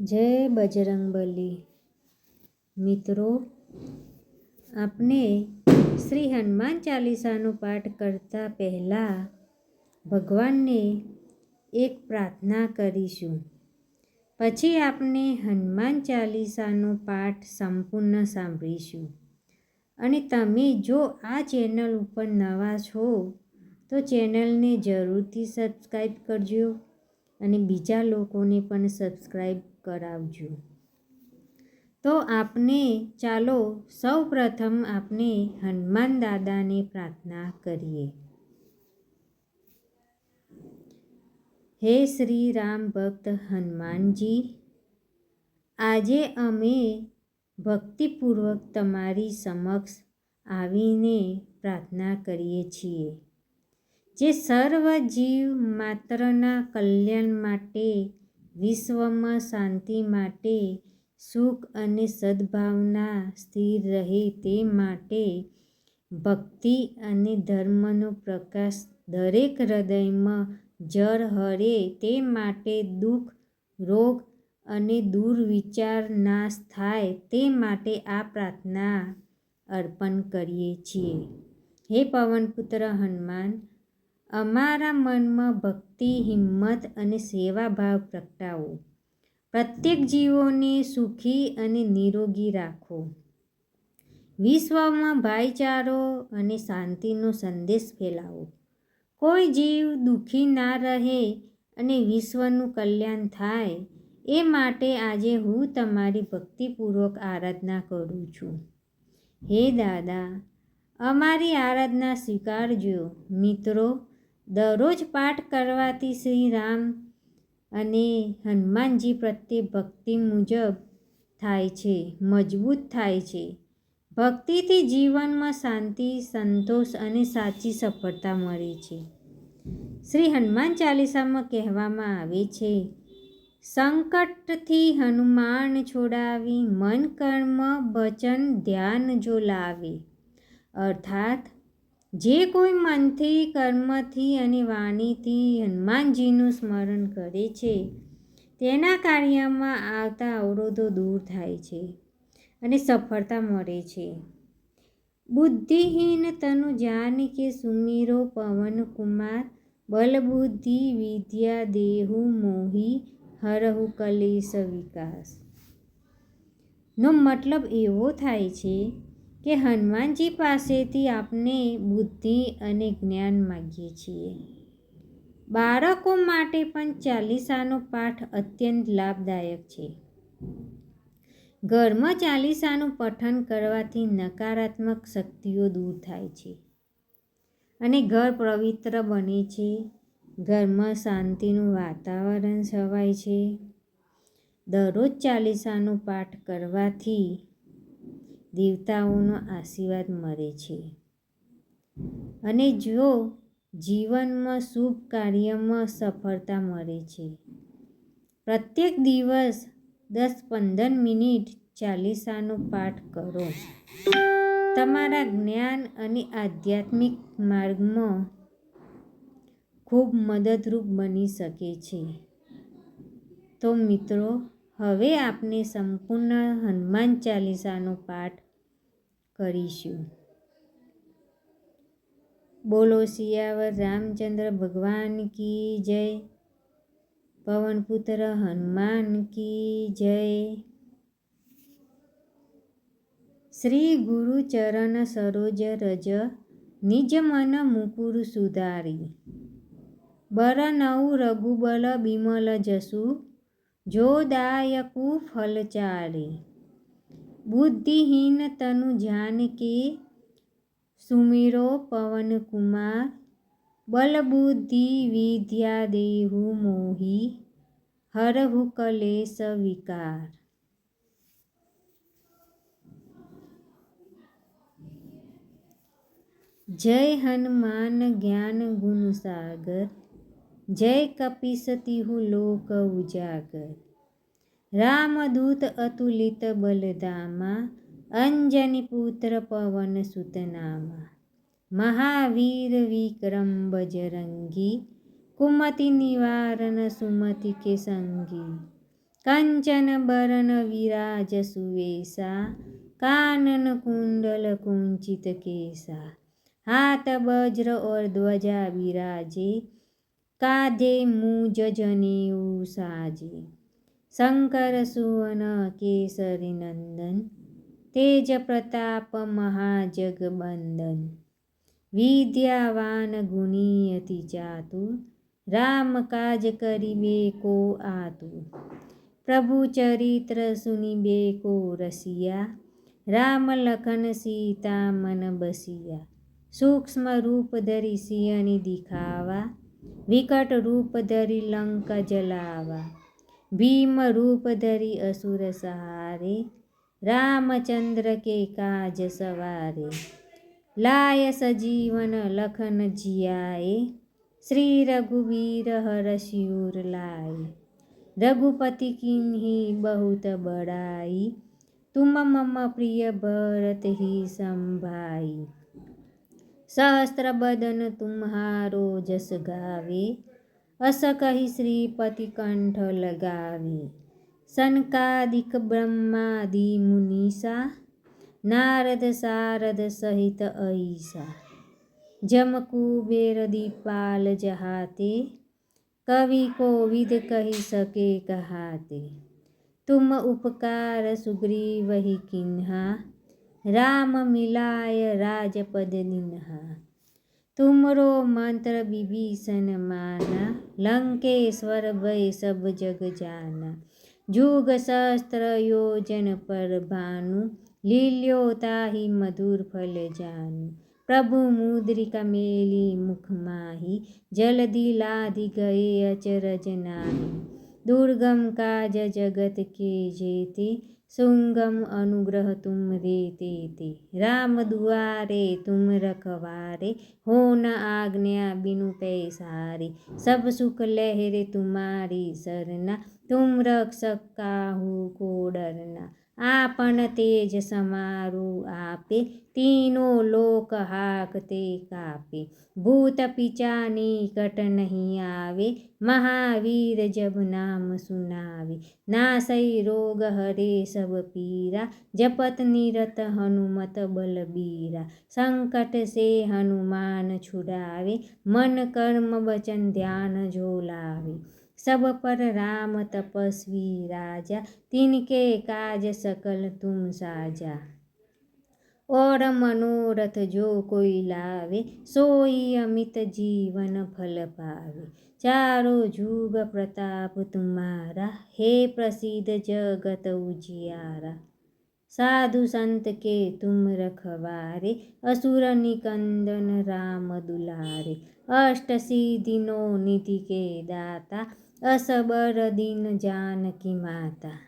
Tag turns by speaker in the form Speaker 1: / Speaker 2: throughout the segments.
Speaker 1: જય બજરંગબલી. મિત્રો આપણે શ્રી હનુમાન ચાલીસાનો પાઠ કરતા પહેલાં ભગવાનને એક પ્રાર્થના કરીશું. પછી આપણે હનુમાન ચાલીસાનો પાઠ સંપૂર્ણ સાંભળીશું. અને તમે જો આ ચેનલ ઉપર નવા છો, તો ચેનલને જરૂરથી સબસ્ક્રાઈબ કરજો અને બીજા લોકોને પણ સબસ્ક્રાઈબ કરાવજો. તો આપણે ચાલો સૌ પ્રથમ આપણે હનુમાન દાદાને પ્રાર્થના કરીએ. હે શ્રી રામ ભક્ત હનુમાનજી, આજે અમે ભક્તિપૂર્વક તમારી સમક્ષ આવીને પ્રાર્થના કરીએ છીએ જે સર્વ જીવ માત્રના કલ્યાણ માટે વિશ્વમાં શાંતિ માટે સુખ અને સદ્ભાવના સ્થિર રહે તે માટે ભક્તિ અને ધર્મનો પ્રકાશ દરેક હૃદયમાં જળ હરે તે માટે દુઃખ, રોગ અને દુર્વિચાર નાશ થાય તે માટે આ પ્રાર્થના અર્પણ કરીએ છીએ. હે પવનપુત્ર હનુમાન અમારા મનમાં ભક્તિ, હિંમત અને સેવાભાવ પ્રગટાવો. પ્રત્યેક જીવોને સુખી અને નિરોગી રાખો. વિશ્વમાં ભાઈચારો અને શાંતિનો સંદેશ ફેલાવો. કોઈ જીવ દુઃખી ના રહે અને વિશ્વનું કલ્યાણ થાય, એ માટે આજે હું તમારી ભક્તિપૂર્વક આરાધના કરું છું. હે દાદા, અમારી આરાધના સ્વીકારજો, મિત્રો. દરરોજ પાઠ કરવાથી શ્રી રામ અને હનુમાનજી પ્રત્યે ભક્તિ મુજબ થાય છે, મજબૂત થાય છે. ભક્તિથી જીવનમાં શાંતિ, સંતોષ અને સાચી સફળતા મળે છે. શ્રી હનુમાન ચાલીસામાં કહેવામાં આવે છે, સંકટથી હનુમાન છોડાવી મન કર્મ, વચન, ધ્યાન જો લાવે. અર્થાત જે કોઈ મનથી, કર્મથી અને વાણીથી હનુમાનજીનું સ્મરણ કરે છે, તેના કાર્યમાં આવતા અવરોધો દૂર થાય છે અને સફળતા મળે છે. બુદ્ધિહીન તનુ જાન કે સુમીરો પવન કુમાર, બલબુદ્ધિ વિદ્યા દેહુ મોહી, હરહુ કલેશ વિકાસ. નો મતલબ એવો થાય છે કે હનુમાનજી પાસેથી આપણે બુદ્ધિ અને જ્ઞાન માગીએ છીએ. બાળકો માટે પણ ચાલીસાનો પાઠ અત્યંત લાભદાયક છે. ઘરમાં ચાલીસાનું પઠન કરવાથી નકારાત્મક શક્તિઓ દૂર થાય છે અને ઘર પવિત્ર બને છે. ઘરમાં શાંતિનું વાતાવરણ છવાય છે. દરરોજ ચાલીસાનો પાઠ કરવાથી દેવતાઓનો આશીર્વાદ મળે છે. અને જો જીવનમાં શુભ કાર્યમાં સફળતા મળે છે. પ્રત્યેક દિવસ દસ પંદર મિનિટ ચાલીસાનો પાઠ કરો. તમારા જ્ઞાન અને આધ્યાત્મિક માર્ગમાં ખૂબ મદદરૂપ બની શકે છે. તો મિત્રો હવે આપણે સંપૂર્ણ હનુમાન ચાલીસાનો પાઠ કરીશું. બોલો સિયાવર રામચંદ્ર ભગવાન કી જય? પવનપુત્ર હનુમાન કી જય? શ્રી ગુરુ ચરણ સરોજ રજ નિજ મન મુકુર સુધારી. બર નવ રઘુબલ બિમલ જસુ જોદાયકુ ફલચારી બુદ્ધિહીન તનુ જાન કે સુમિરો પવન કુમાર બલબુદ્ધિ વિદ્યા દેહુ મોહી હરહુ કલેશ વિકાર જય હનુમાન જ્ઞાન ગુણ સાગર જય કપિસતિહુ લોક ઉજાગર. રામદૂત અતુલિત બલધામા, અંજની પુત્ર પવન સુતનામા. મહાવીર વિક્રમ બજરંગી, કુમતિ નિવારણ સુમતિ કે સંગી કંચન બરન વિરાજ સુવેશા, કાનન કુંડલ કુંચિત કેસા. હાથ વજ્ર ઓર ધ્વજા બિરાજે કાધે મુજ જનેઉ સાજે શંકર સુવન કેસરી નંદન. તેજ પ્રતાપ મહાજગબંદન. વિદ્યાવાન ગુણી અતિ રામ કાજ કરીબે કો આતુર પ્રભુ ચરિત્ર સુનિબે કો રસિયા. રામ લખન સીતા મન બસિયા. સૂક્ષ્મ રૂપ ધરી સિયની દિખાવા. વિકટ રૂપ ધરી લંકા જલાવા ભીમ રૂપ ધરી અસુર સહારે રામચંદ્ર કે કાજ સવારે લાય સજીવન લખન જિયાએ શ્રી રઘુવીર હર શિયુર લાય રઘુપતિ કિન્હી બહુત બડાઈ તુમ મમ પ્રિય ભરત હિ સંભાઈ સહસ્ત્ર બદન તુમ્હારો જસ ગાવે. અસ કહી શ્રીપતિ કંઠ લગાવે. સનકાદિક બ્રહ્માદિ મુનિષા નારદ સારદ સહિત અહીસા જમ કુબેર દીપાલ જહાતે, કવિ કોવિદ કહી શકે કહાતે. તુમ ઉપકાર સુગ્રીવહી કિન્હા રામ મિલાય રાજપદ દિનહા તુમરો મંત્ર બિભીષણ માના. લંકેશ્વર ભય સબ જગ જાના. જુગ શસ્ત્ર યોજન પર ભાનુ. લીલ્યો તાહી મધુર ફલ જાનુ. પ્રભુ મુદ્રિકા મેલી મુખ માહી. જલદી લાધી ગયે અચરજ નાહી. દુર્ગમ કાજ જગત કે જેતી. સુંગમ અનુગ્રહ તુમ રે તે. તે રામ દુઆરે તુમ રખવારે. હો ન આજ્ઞા બિનુ પૈસારી. સબ સુખ લહેરે તુમારી સરના ધૂમ્રક્ષ કાહુ કોડરના? આપણ તેજ સમારું આપે. તીનો લોક હાક તે કાપે. ભૂત પિચાની કટ નહીં આવે. મહાવીર જબ નામ સુનાવે. નાસઈ રોગ હરે સબ પીરા. જપત નિરત હનુમત બલબીરા સંકટ સે હનુમાન છુડાવે. મન કર્મ વચન ધ્યાન જો લાવે सब पर राम तपस्वी राजा तिनके काज सकल तुम साजा और मनोरथ जो कोई लावे सोई अमित जीवन फल पावे चारों जुग प्रताप तुम्हारा हे प्रसिद्ध जगत उजियारा साधु संत के तुम रखवारे असुर निकंदन राम दुलारे अष्ट सिद्धिनो निधि के दाता અસબર દિન જાનકી માતા.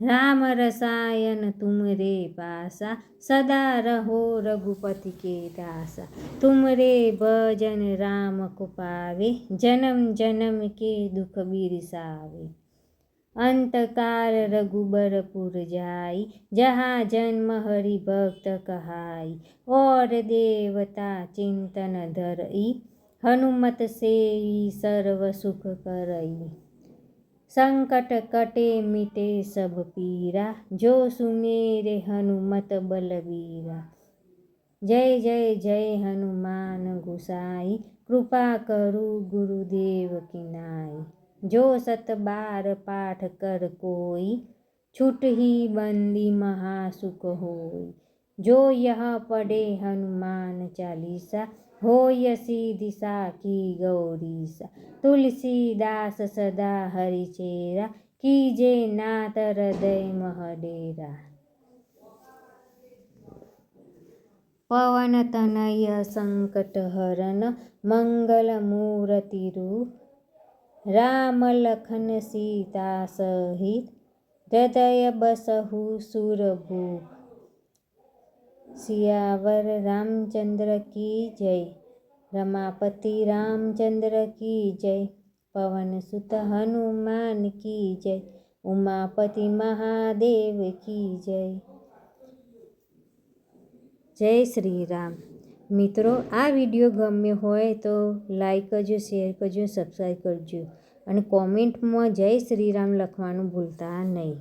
Speaker 1: રામ રસાયન તુમ રે પાસા, સદા રહો રઘુપતિ કે દાસા. તુમ રે ભજન રામ કુપાવે, જનમ જનમ કે દુઃખ બિરસાવે. અંતકાળ રઘુબરપુર જાય, જહા જન્મ હરિભક્ત કહાઈ ઓર દેવતા ચિંતન ધરઈ હનુમત સેવી સર્વ સુખ કરઈ. સંકટ કટે મિટે સબ પીરા, જો સુમેરે હનુમત બલબીરા જય જય જય હનુમાન ગુસાઈ, કૃપા કરું ગુરુદેવ કિનાઈ. જો સત બાર પાઠ કર કોઈ, છૂટહી બંદી મહાસુખ હોય. ही बंदी महासुख होई जो यह पढ़े हनुमान चालीसा होय दिशा की गौरीसा तुलसीदास सदा हरिचेरा कीजे नाथ हृदय महडेरा पवन तनय संकट हरण मंगल मूर्ति रूप राम लखन सीता सहित हृदय बसहु સિયાવર રામચંદ્ર કી જય. રમાપતિ રામચંદ્ર કી જય. પવન સુત હનુમાન કી જય. ઉમાપતિ મહાદેવ કી જય. જય શ્રી રામ. મિત્રો, આ વીડિયો ગમ્યો હોય તો લાઈક કરજો, શેર કરજો, સબસ્ક્રાઈબ કરજો. અને કોમેન્ટમાં જય શ્રીરામ લખવાનું ભૂલતા નહીં.